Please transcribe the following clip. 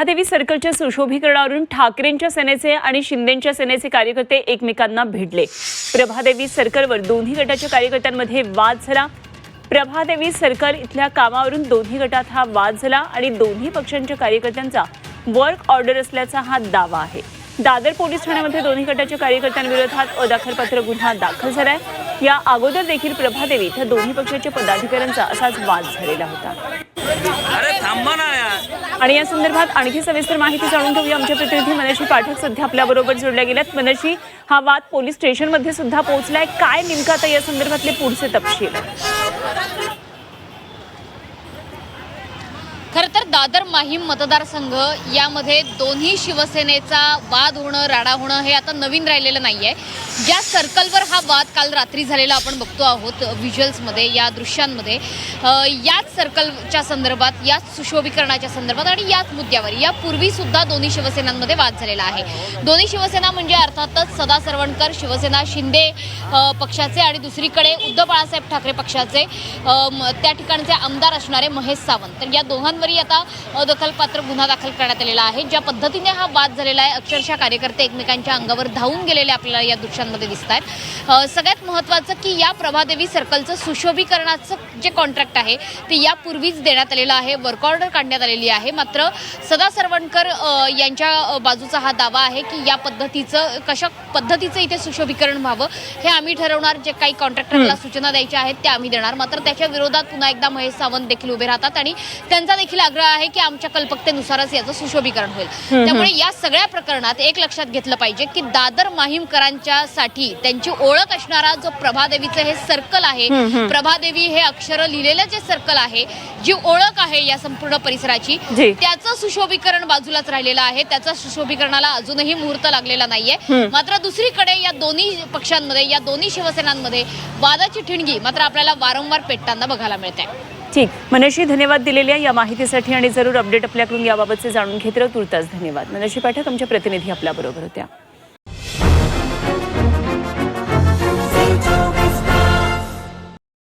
महादेवी सर्कलच्या सुशोभीकरणावरून ठाकरेंच्या सेनेचे आणि शिंदेच्या सेनेचे कार्यकर्ते एकमेकांना भिडले प्रभादेवी सर्कलवर दोन्ही गटाच्या कार्यकर्त्यांमध्ये वाद झाला. प्रभादेवी सर्कल इथल्या कामावरून दोन्ही गटात हा वाद झाला आणि दोन्ही पक्षांच्या कार्यकर्त्यांचा वर्क ऑर्डर असल्याचा हा दावा आहे. दादर पोलीस ठाण्यामध्ये दोन्ही गटाच्या कार्यकर्त्यांविरोधात अदाखलपत्र गुन्हा दाखल झालाय. या अगोदर देखील प्रभादेवी इथं दोन्ही पक्षाच्या पदाधिकाऱ्यांचा असाच वाद झालेला होता. अरे थांबा ना आणि या संदर्भात आणखी सविस्तर माहिती जाणून घेऊया. आमच्या प्रतिनिधी मनशी पाठक सध्या आपल्याबरोबर जोडल्या गेल्यात. मनशी हा वाद पोलीस स्टेशनमध्ये सुद्धा पोहोचलाय. काय नेमका आता या संदर्भातले पुढचे तपशील खरं तर दादर माहीम मतदारसंघ यामध्ये दोन्ही शिवसेनेचा वाद होणं राडा होणं हे आता नवीन राहिलेलं नाही आहे ज्या सर्कलवर हा वाद काल रात्री झालेला आपण बघतो आहोत व्हिज्युअल्समध्ये या दृश्यांमध्ये याच सर्कलच्या संदर्भात याच सुशोभीकरणाच्या संदर्भात आणि याच मुद्द्यावर यापूर्वीसुद्धा दोन्ही शिवसेनांमध्ये वाद झालेला आहे. दोन्ही शिवसेना म्हणजे अर्थातच सदा सरवणकर शिवसेना शिंदे पक्षाचे आणि दुसरीकडे उद्धव बाळासाहेब ठाकरे पक्षाचे त्या ठिकाणचे आमदार असणारे महेश सावंत. तर या दोघांवरही आता अदखलपात्र गुन्हा दाखल करण्यात आलेला आहे. ज्या पद्धतीने हा वाद झालेला आहे अक्षरशः कार्यकर्ते एकमेकांच्या अंगावर धावून गेलेले आपल्याला या दृश्यांमध्ये दिसत आहेत. सगळ्यात महत्त्वाचं की या प्रभादेवी सर्कलचं सुशोभीकरणाचं जे कॉन्ट्रॅक्ट आहे ते यापूर्वीच देण्यात आलेलं आहे. वर्क ऑर्डर काढण्यात आलेली आहे. मात्र सदा सरवणकर यांच्या बाजूचा हा दावा आहे की या पद्धतीचं कशा पद्धतीचं इथे सुशोभीकरण व्हावं हे आम्ही ठरवणार. जे काही कॉन्ट्रॅक्टरला सूचना द्यायच्या आहेत त्या आम्ही देणार. मात्र त्याच्या विरोधात पुन्हा एकदा महेश सावंत देखील उभे राहतात आणि त्यांचा देखील आग्रह आहे की आमच्या कल्पकतेनुसारच याचं सुशोभीकरण होईल. त्यामुळे या सगळ्या प्रकरणात एक लक्षात घेतलं पाहिजे की दादर माहीमकरांच्या साठी त्यांची ओळख असणारा जो प्रभादेवीचं हे सर्कल आहे प्रभादेवी हे अक्षर लिहिलेलं जे सर्कल आहे जी ओळख आहे या संपूर्ण परिसराची. त्याचं सुशोभीकरण बाजूलाच राहिलेलं आहे. त्याचा सुशोभीकरणाला अजूनही मुहूर्त लागलेला नाहीये. मात्र दुसरीकडे या दोन्ही पक्षांमध्ये या दोन्ही शिवसेनांमध्ये वादाची ठिणगी मात्र आपल्याला वारंवार पेटताना बघायला मिळते ठीक. मनशी धन्यवाद दिलेल्या या माहितीसाठी आणि जरूर अपडेट आपल्याकडून याबाबतचे जाणून घेत राहू. तुर्तास धन्यवाद. मनशी पाठक आमच्या प्रतिनिधी आपल्याबरोबर होत्या.